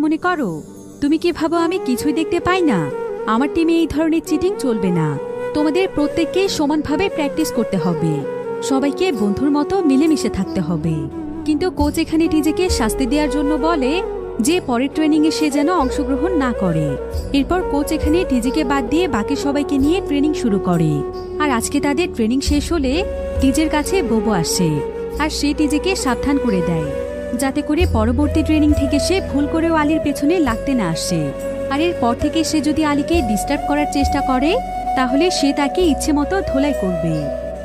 মনে করো, তুমি কি ভাবো আমি কিছুই দেখতে পাই না? আমার টিমে এই ধরনের চিটিং চলবে না। তোমাদের প্রত্যেককে সমানভাবে প্র্যাকটিস করতে হবে। সবাইকে বন্ধুর মতো মিলেমিশে থাকতে হবে। কিন্তু কোচ এখানে টিজেকে শাস্তি দেওয়ার জন্য বলে যে পরের ট্রেনিং এ সে যেন অংশগ্রহণ না করে। এরপর কোচ এখানে টিজেকে বাদ দিয়ে বাকি সবাইকে নিয়ে ট্রেনিং শুরু করে। আর আজকে তাদের ট্রেনিং শেষ হলে টিজের কাছে বোবো আসে। আর সে টিজেকে সাবধান করে দেয়। যাতে করে পরবর্তী ট্রেনিং থেকে সে ভুল করেও আলীর পেছনে লাগতে না আসে। আর এরপর থেকে সে যদি আলীকে ডিস্টার্ব করার চেষ্টা করে, তাহলে সে তাকে ইচ্ছে মতো ধোলাই করবে।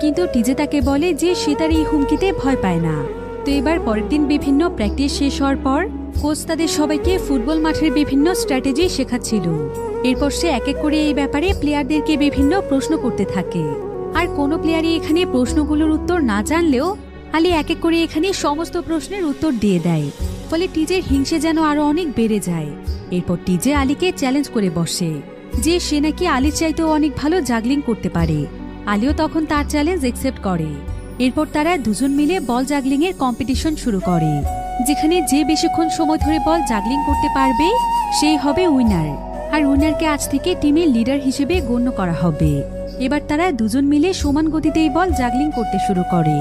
কিন্তু টিজে তাকে বলে যে সে তার এই হুমকিতে ভয় পায় না। তো এবার পরের দিন বিভিন্ন প্র্যাকটিস শেষ হওয়ার পর কোচ তাদের সবাইকে ফুটবল মাঠের বিভিন্ন স্ট্র্যাটেজি শেখাচ্ছিল। এরপর সে এক এক করে এই ব্যাপারে প্লেয়ারদেরকে বিভিন্ন প্রশ্ন করতে থাকে। আর কোনো প্লেয়ারই এখানে প্রশ্নগুলোর উত্তর না জানলেও আলী এক এক করে এখানে সমস্ত প্রশ্নের উত্তর দিয়ে দেয়। ফলে টিজের হিংসে যেন আরও অনেক বেড়ে যায়। এরপর টিজে আলীকে চ্যালেঞ্জ করে বসে যে সে নাকি আলীর চাইতেও অনেক ভালো জাগলিং করতে পারে। আলীও তখন তার চ্যালেঞ্জ একসেপ্ট করে। এরপর তারা দুজন মিলে বল জাগলিং এর কম্পিটিশন শুরু করে, যেখানে যে বেশিক্ষণ সময় ধরে বল জাগলিং করতে পারবে, সেই হবে উইনার আর উইনারকে আজ থেকে টিমের লিডার হিসেবে গণ্য করা হবে। এবার তারা দুজন মিলে সমান গতিতেই বল জাগলিং করতে শুরু করে।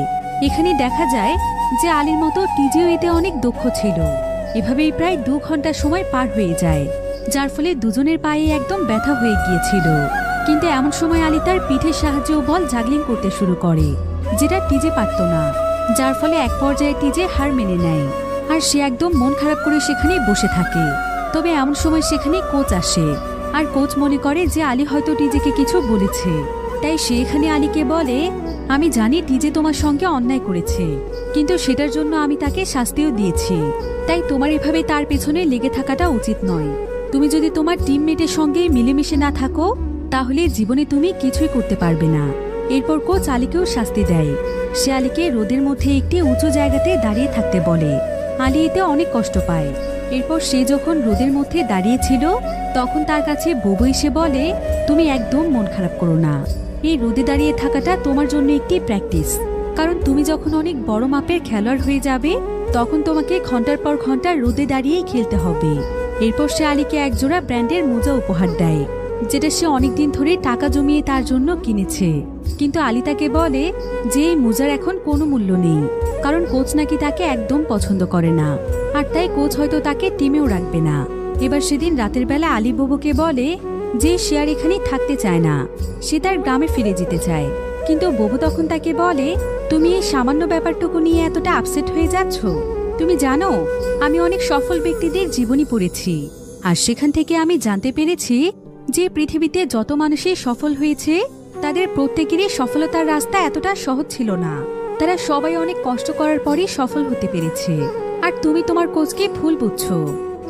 এখানে দেখা যায় যে আলীর মতো টিজেও এতে অনেক দক্ষ ছিল। এভাবেই প্রায় দু ঘণ্টা সময় পার হয়ে যায়, যার ফলে দুজনের পায়ে একদম ব্যথা হয়ে গিয়েছিল। কিন্তু এমন সময় আলী তার পিঠের সাহায্যেও বল জাগলিং করতে শুরু করে, যেটা টিজে পারত না, যার ফলে এক পর্যায়ে টিজে হার মেনে নেয়, আর সে একদম মন খারাপ করে সেখানে বসে থাকে। তবে এমন সময় সেখানে কোচ আসে, আর কোচ মনে করে যে আলী হয়তো টিজেকে কিছু বলেছে। তাই সে এখানে আলীকে বলে, আমি জানি টিজে তোমার সঙ্গে অন্যায় করেছে, কিন্তু সেটার জন্য আমি তাকে শাস্তিও দিয়েছি। তাই তোমার এভাবে তার পেছনে লেগে থাকাটা উচিত নয়। তুমি যদি তোমার টিমমেটের সঙ্গে মিলেমিশে না থাকো, তাহলে জীবনে তুমি কিছুই করতে পারবে না। এরপর কোচ আলীকেও শাস্তি দেয়। সে আলীকে রোদের মধ্যে একটি উঁচু জায়গাতে দাঁড়িয়ে থাকতে বলে। আলী এতে অনেক কষ্ট পায়। এরপর সে যখন রোদের মধ্যে দাঁড়িয়েছিল, তখন তার কাছে ববু এসে বলে, তুমি একদম মন খারাপ করো না। এই রোদে দাঁড়িয়ে থাকাটা তোমার জন্য একটি প্র্যাকটিস। কারণ তুমি যখন অনেক বড় মাপের খেলোয়াড় হয়ে যাবে, তখন তোমাকে ঘণ্টার পর ঘণ্টা রোদে দাঁড়িয়েই খেলতে হবে। এরপর সে আলীকে একজোড়া ব্র্যান্ডের মোজা উপহার দেয়, যেটা সে অনেকদিন ধরে টাকা জমিয়ে তার জন্য কিনেছে। কিন্তু আলী তাকে বলে যে, এই মোজার এখন কোনো মূল্য নেই। কারণ কোচ নাকি তাকে একদম পছন্দ করে না। আর তাই কোচ হয়তো তাকে টিমেও রাখবে না। এবার সেদিন রাতের বেলা আলী বাবুকে বলে যে সে আর এখানে থাকতে চায় না, সে তার গ্রামে ফিরে যেতে চায়। কিন্তু ববু তখন তাকে বলে, তুমি এই সামান্য ব্যাপারটুকু নিয়ে এতটা আপসেট হয়ে যাচ্ছ? তুমি জানো, আমি অনেক সফল ব্যক্তিদের জীবনী পড়েছি। আর সেখান থেকে আমি জানতে পেরেছি যে পৃথিবীতে যত মানুষই সফল হয়েছে, তাদের প্রত্যেকেরই সফলতার রাস্তা এতটা সহজ ছিল না। তারা সবাই অনেক কষ্ট করার পরই সফল হতে পেরেছে। আর তুমি তোমার কোচকে ভুল বুঝছ।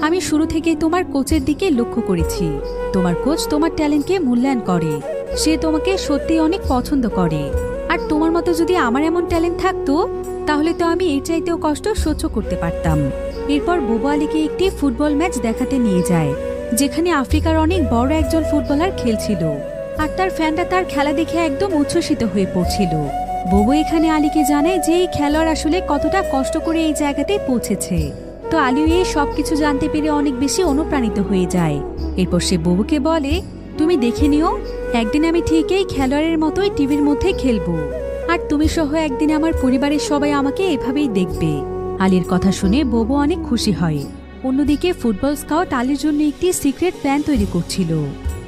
আমি শুরু থেকে তোমার কোচের দিকে লক্ষ্য করেছি। তোমার কোচ তোমার ট্যালেন্টকে মূল্যায়ন করে। সে তোমাকে সত্যি অনেক পছন্দ করে। আর তোমার মতো যদি আমার এমন ট্যালেন্ট থাকতো, তাহলে তো আমি এর চাইতেও কষ্ট সহ্য করতে পারতাম। এরপর বুবু আলীকে একটি ফুটবল ম্যাচ দেখাতে নিয়ে যায়, যেখানে আফ্রিকার অনেক বড় একজন ফুটবলার খেলছিল। আর তার ফ্যানরা তার খেলা দেখে একদম উচ্ছ্বসিত হয়ে পড়ছিল। বুবু এখানে আলীকে জানায় যে এই খেলোয়াড় আসলে কতটা কষ্ট করে এই জায়গাতে পৌঁছেছে। তো আলিও এই সব কিছু জানতে পেরে অনেক বেশি অনুপ্রাণিত হয়ে যায়। এরপর সে ববুকে বলে, তুমি দেখে নিও, একদিন আমি ঠিক এই খেলোয়াড়ের মতোই টিভির মধ্যে খেলব। আর তুমি সহ একদিন আমার পরিবারের সবাই আমাকে এভাবেই দেখবে। আলীর কথা শুনে ববু অনেক খুশি হয়। অন্যদিকে ফুটবল স্কাউট আলীর জন্য একটি সিক্রেট প্ল্যান তৈরি করছিল।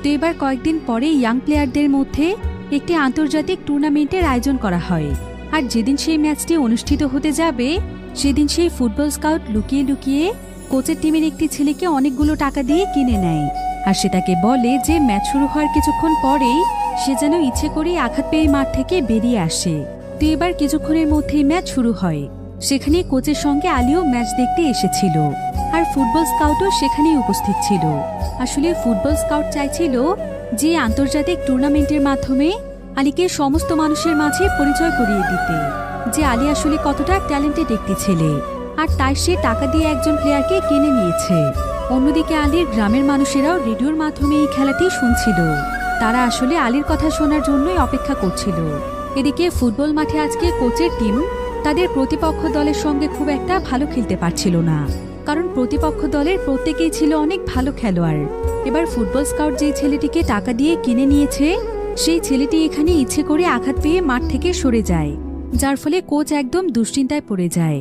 তো এবার কয়েকদিন পরে ইয়াং প্লেয়ারদের মধ্যে একটি আন্তর্জাতিক টুর্নামেন্টের আয়োজন করা হয়। আর যেদিন সেই ম্যাচটি অনুষ্ঠিত হতে যাবে, সেদিন সেই ফুটবল স্কাউট লুকিয়ে লুকিয়ে কোচের টিমের একটি ছেলেকে অনেকগুলো টাকা দিয়ে কিনে নেয়। আর সে তাকে বলে যে ম্যাচ শুরু হওয়ার কিছুক্ষণ পরেই সে যেন ইচ্ছে করেই আঘাত পেয়ে মাঠ থেকে বেরিয়ে আসে। তো এবার কিছুক্ষণের মধ্যেই ম্যাচ শুরু হয়। সেখানে কোচের সঙ্গে আলিও ম্যাচ দেখতে এসেছিল। আর ফুটবল স্কাউটও সেখানেই উপস্থিত ছিল। আসলে ফুটবল স্কাউট চাইছিল যে আন্তর্জাতিক টুর্নামেন্টের মাধ্যমে আলীকে সমস্ত মানুষের মাঝে পরিচয় করিয়ে দিতে। যে আলী আসলে কতটা ট্যালেন্টেড একটি ছেলে, আর তাই সে টাকা দিয়ে একজন প্লেয়ারকে কিনে নিয়েছে। অন্যদিকে আলীর গ্রামের মানুষেরাও রেডিওর মাধ্যমে এই খেলাটি শুনছিল। তারা আসলে আলীর কথা শোনার জন্যই অপেক্ষা করছিল। এদিকে ফুটবল মাঠে আজকে কোচের টিম তাদের প্রতিপক্ষ দলের সঙ্গে খুব একটা ভালো খেলতে পারছিল না। কারণ প্রতিপক্ষ দলের প্রত্যেকেই ছিল অনেক ভালো খেলোয়াড়। এবার ফুটবল স্কাউট যে ছেলেটিকে টাকা দিয়ে কিনে নিয়েছে, সেই ছেলেটি এখানে ইচ্ছে করে আঘাত পেয়ে মাঠ থেকে সরে যায়, যার ফলে কোচ একদম দুশ্চিন্তায় পড়ে যায়।